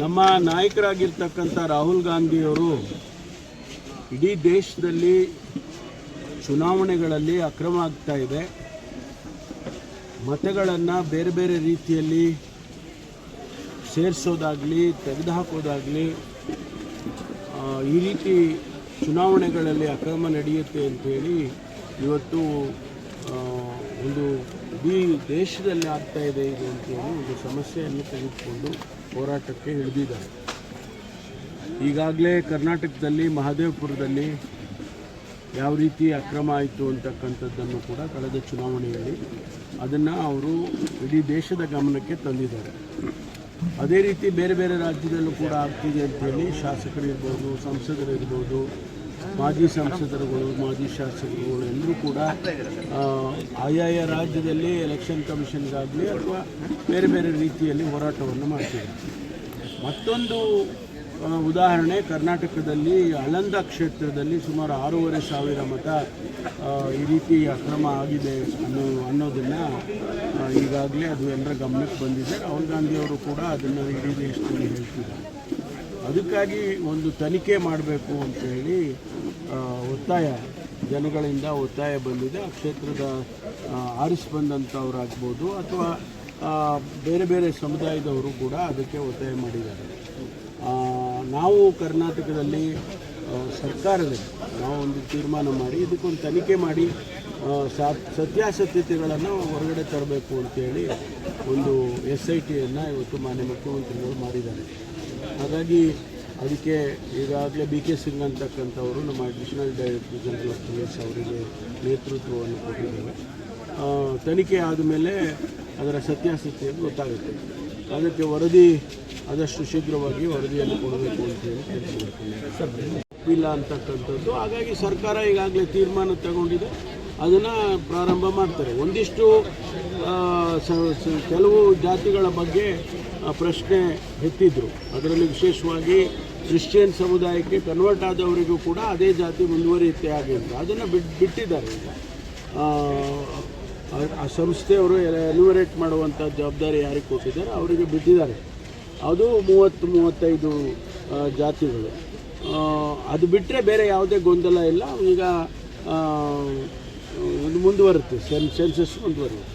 ನಮ್ಮ ನಾಯಕರಾಗಿರ್ತಕ್ಕಂಥ ರಾಹುಲ್ ಗಾಂಧಿಯವರು ಇಡೀ ದೇಶದಲ್ಲಿ ಚುನಾವಣೆಗಳಲ್ಲಿ ಅಕ್ರಮ ಆಗ್ತಾ ಇದೆ. ಮತಗಳನ್ನು ಬೇರೆ ಬೇರೆ ರೀತಿಯಲ್ಲಿ ಸೇರಿಸೋದಾಗಲಿ, ತೆಗೆದುಹಾಕೋದಾಗಲಿ ಈ ರೀತಿ ಚುನಾವಣೆಗಳಲ್ಲಿ ಅಕ್ರಮ ನಡೆಯುತ್ತೆ ಅಂತೇಳಿ ಇವತ್ತು ಒಂದು ಇಡೀ ದೇಶದಲ್ಲಿ ಆಗ್ತಾ ಇದೆ ಇದು ಅಂತೇಳಿ ಒಂದು ಸಮಸ್ಯೆಯನ್ನು ತೆಗೆದುಕೊಂಡು ಹೋರಾಟಕ್ಕೆ ಹಿಡಿದಿದ್ದಾರೆ ಈಗಾಗಲೇ ಕರ್ನಾಟಕದಲ್ಲಿ, ಮಹದೇವಪುರದಲ್ಲಿ ಯಾವ ರೀತಿ ಅಕ್ರಮ ಆಯಿತು ಅಂತಕ್ಕಂಥದ್ದನ್ನು ಕೂಡ ಕಳೆದ ಚುನಾವಣೆಯಲ್ಲಿ ಅದನ್ನು ಅವರು ಇಡೀ ದೇಶದ ಗಮನಕ್ಕೆ ತಂದಿದ್ದಾರೆ. ಅದೇ ರೀತಿ ಬೇರೆ ಬೇರೆ ರಾಜ್ಯದಲ್ಲೂ ಕೂಡ ಆಗ್ತಿದೆ ಅಂತೇಳಿ ಶಾಸಕರಿರ್ಬೋದು, ಸಂಸದರಿರ್ಬೋದು ಮಾಜಿ ಸಂಸದರುಗಳು, ಮಾಜಿ ಶಾಸಕರುಗಳು ಎಲ್ಲರೂ ಕೂಡ ಆಯಾಯ ರಾಜ್ಯದಲ್ಲಿ ಎಲೆಕ್ಷನ್ ಕಮಿಷನ್ಗಾಗಲಿ ಅಥವಾ ಬೇರೆ ಬೇರೆ ರೀತಿಯಲ್ಲಿ ಹೋರಾಟವನ್ನು ಮಾಡ್ತೀವಿ. ಮತ್ತೊಂದು ಉದಾಹರಣೆ, ಕರ್ನಾಟಕದಲ್ಲಿ ಅಳಂದ ಕ್ಷೇತ್ರದಲ್ಲಿ ಸುಮಾರು ಆರೂವರೆ ಸಾವಿರ ಮತ ಈ ರೀತಿ ಅಕ್ರಮ ಆಗಿದೆ ಅನ್ನೋ, ಅನ್ನೋದನ್ನು ಈಗಾಗಲೇ ಅದು ಎಲ್ಲರ ಗಮನಕ್ಕೆ ಬಂದಿದೆ. ರಾಹುಲ್ ಗಾಂಧಿಯವರು ಕೂಡ ಅದನ್ನು ಇಡೀ ದೇಶದಲ್ಲಿ ಹೇಳ್ತಿದ್ದಾರೆ. ಅದಕ್ಕಾಗಿ ಒಂದು ತನಿಖೆ ಮಾಡಬೇಕು ಅಂತ ಹೇಳಿ ಒತ್ತಾಯ, ಜನಗಳಿಂದ ಒತ್ತಾಯ ಬಂದಿದೆ. ಆ ಕ್ಷೇತ್ರದ ಆರಿಸ್ ಬಂದಂಥವ್ರಾಗ್ಬೋದು ಅಥವಾ ಬೇರೆ ಬೇರೆ ಸಮುದಾಯದವರು ಕೂಡ ಅದಕ್ಕೆ ಒತ್ತಾಯ ಮಾಡಿದ್ದಾರೆ. ನಾವು ಕರ್ನಾಟಕದಲ್ಲಿ ಸರ್ಕಾರದಲ್ಲಿ ನಾವು ಒಂದು ತೀರ್ಮಾನ ಮಾಡಿ, ಇದಕ್ಕೊಂದು ತನಿಖೆ ಮಾಡಿ ಸತ್ಯಾಸತ್ಯತೆಗಳನ್ನು ಹೊರಗಡೆ ತರಬೇಕು ಅಂತೇಳಿ ಒಂದು ಎಸ್ ಐ ಟಿಯನ್ನು ಇವತ್ತು ಮಾನ್ಯ ಮುಖ್ಯಮಂತ್ರಿಗಳು ಮಾಡಿದ್ದಾರೆ. ಹಾಗಾಗಿ ಅದಕ್ಕೆ ಈಗಾಗಲೇ ಬಿ ಕೆ ಸಿಂಗ್ ಅಂತಕ್ಕಂಥವರು ನಮ್ಮ additional director general of police ಅವರಿಗೆ ನೇತೃತ್ವವನ್ನು ಕೊಟ್ಟಿದ್ದೇವೆ ತನಿಖೆ ಆದಮೇಲೆ ಅದರ ಸತ್ಯಾಸತ್ಯ ಗೊತ್ತಾಗುತ್ತೆ. ಅದಕ್ಕೆ ವರದಿ ಆದಷ್ಟು ಶೀಘ್ರವಾಗಿ ವರದಿಯನ್ನು ಕೊಡಬೇಕು ಅಂತೇಳಿ ತಿಳಿಸ್ಕೊಡ್ತೀನಿ ಇಲ್ಲ ಅಂತಕ್ಕಂಥದ್ದು. ಹಾಗಾಗಿ ಸರ್ಕಾರ ಈಗಾಗಲೇ ತೀರ್ಮಾನ ತಗೊಂಡಿದೆ. ಅದನ್ನು ಪ್ರಾರಂಭ ಮಾಡ್ತಾರೆ. ಒಂದಿಷ್ಟು ಕೆಲವು ಜಾತಿಗಳ ಬಗ್ಗೆ ಪ್ರಶ್ನೆ ಎತ್ತಿದ್ರು. ಅದರಲ್ಲಿ ವಿಶೇಷವಾಗಿ ಕ್ರಿಶ್ಚಿಯನ್ ಸಮುದಾಯಕ್ಕೆ ಕನ್ವರ್ಟ್ ಆದವರಿಗೂ ಕೂಡ ಅದೇ ಜಾತಿ ಮುಂದುವರಿಯುತ್ತೆ ಹಾಗೆ ಅಂತ. ಅದನ್ನು ಬಿಟ್ಟು ಬಿಟ್ಟಿದ್ದಾರೆ ಈಗ. ಆ, ಆ- ಆ ಸಂಸ್ಥೆಯವರು ಎಲಿವರೇಟ್ ಮಾಡುವಂಥ ಜವಾಬ್ದಾರಿ ಯಾರಿಗೆ ಕೊಟ್ಟಿದ್ದಾರೆ ಅವರಿಗೆ ಬಿಟ್ಟಿದ್ದಾರೆ. ಅದು ಮೂವತ್ತು ಮೂವತ್ತೈದು ಆ, ಜಾತಿಗಳು. ಆ, ಅದು ಬಿಟ್ಟರೆ ಬೇರೆ ಯಾವುದೇ ಗೊಂದಲ ಇಲ್ಲ. ಈಗ ಆ, ಮುಂದುವರುತ್ತೆ ಸೆನ್ ಸೆನ್ಸಸ್ ಮುಂದುವರಿಯುತ್ತೆ.